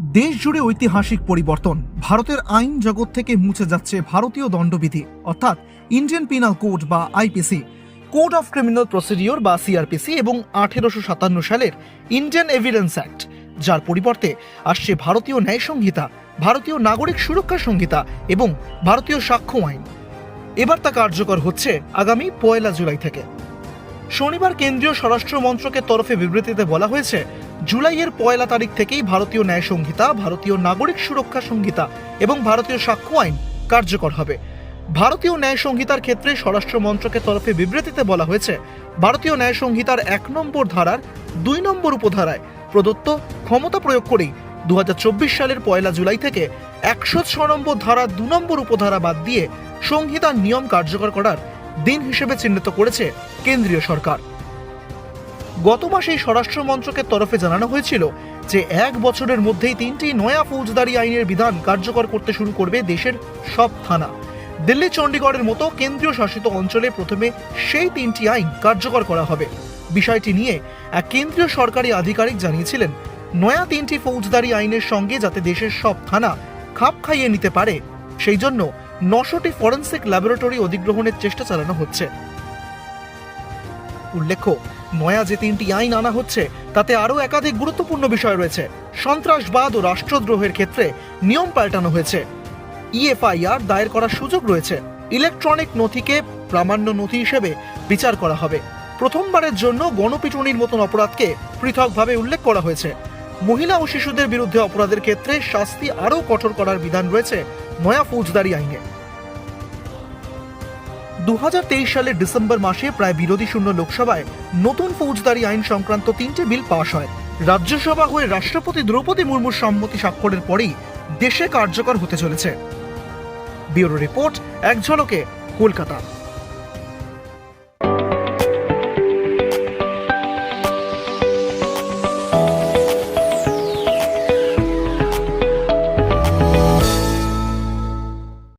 দেশ জুড়ে ঐতিহাসিক পরিবর্তন। ভারতের আইন জগৎ থেকে মুছে যাচ্ছে ভারতীয় দণ্ডবিধি, অর্থাৎ ইন্ডিয়ান পিনাল কোড বা IPC code of criminal procedure বা সিআরপিসি এবং আঠেরোশো সাতান্ন সালের ইন্ডিয়ান এভিডেন্স অ্যাক্ট যার পরিবর্তে আসছে ভারতীয় ন্যায় সংহিতা, ভারতীয় নাগরিক সুরক্ষা সংহিতা এবং ভারতীয় সাক্ষ্য আইন। এবার তা কার্যকর হচ্ছে আগামী পয়লা জুলাই থেকে। শনিবার কেন্দ্রীয় স্বরাষ্ট্র মন্ত্রকের তরফে বিবৃতিতে বলা হয়েছে, জুলাইয়ের পয়লা তারিখ থেকেই ভারতীয় ন্যায় সংহিতা, ভারতীয় নাগরিক সুরক্ষা সংহিতা এবং ভারতীয় সাক্ষ্য আইন কার্যকর হবে। ভারতীয় ন্যায় সংহিতার ক্ষেত্রে স্বরাষ্ট্র মন্ত্রকের তরফে বিবৃতিতে বলা হয়েছে, ভারতীয় ন্যায় সংহিতার এক নম্বর ধারার দুই নম্বর উপধারায় প্রদত্ত ক্ষমতা প্রয়োগ করেই দু হাজার চব্বিশ সালের পয়লা জুলাই থেকে একশো ছ নম্বর ধারা দু নম্বর উপধারা বাদ দিয়ে সংহিতার নিয়ম কার্যকর করার দিন হিসেবে চিহ্নিত করেছে কেন্দ্রীয় সরকার। গত মাসেই স্বরাষ্ট্র মন্ত্রকের তরফে জানানো হয়েছিল যে এক বছরের মধ্যেই তিনটি নয়া ফৌজদারি আইনের বিধান কার্যকর করতে শুরু করবে দেশের সব থানা। দিল্লি চণ্ডীগড়ের মতো কেন্দ্রীয় শাসিত অঞ্চলে প্রথমে সেই তিনটি আইন কার্যকর করা হবে। বিষয়টি নিয়ে এক কেন্দ্রীয় সরকারি আধিকারিক জানিয়েছিলেন, নয়া তিনটি ফৌজদারি আইনের সঙ্গে যাতে দেশের সব থানা খাপ খাইয়ে নিতে পারে, সেই জন্য নশোটি ফরেন্সিক ল্যাবরেটরি অধিগ্রহণের চেষ্টা চালানো হচ্ছে। উল্লেখ্য, নয়া যে তিনটি আইন আনা হচ্ছে, তাতে আরও একাধিক গুরুত্বপূর্ণ বিষয় রয়েছে। সন্ত্রাসবাদ ও রাষ্ট্রদ্রোহের ক্ষেত্রে নিয়ম পাল্টানো হয়েছে। ইএফআইআর দায়ের করার সুযোগ রয়েছে। ইলেকট্রনিক নথিকে প্রামাণ্য নথি হিসেবে বিচার করা হবে। প্রথমবারের জন্য গণপিটুনির মতন অপরাধকে পৃথকভাবে উল্লেখ করা হয়েছে। মহিলা ও শিশুদের বিরুদ্ধে অপরাধের ক্ষেত্রে শাস্তি আরও কঠোর করার বিধান রয়েছে নয়া ফৌজদারি আইনে। দু সালের ডিসেম্বর মাসে প্রায় বিরোধী শূন্য লোকসভায় নতুন ফৌজদারি আইন সংক্রান্ত তিনটে বিল পাশ হয়। রাজ্যসভা হয়ে রাষ্ট্রপতি দ্রৌপদী মুর্মুর সম্মতি স্বাক্ষরের পরেই দেশে কার্যকর হতে চলেছে। ব্যুরো রিপোর্ট, এক ঝলকে, কলকাতা।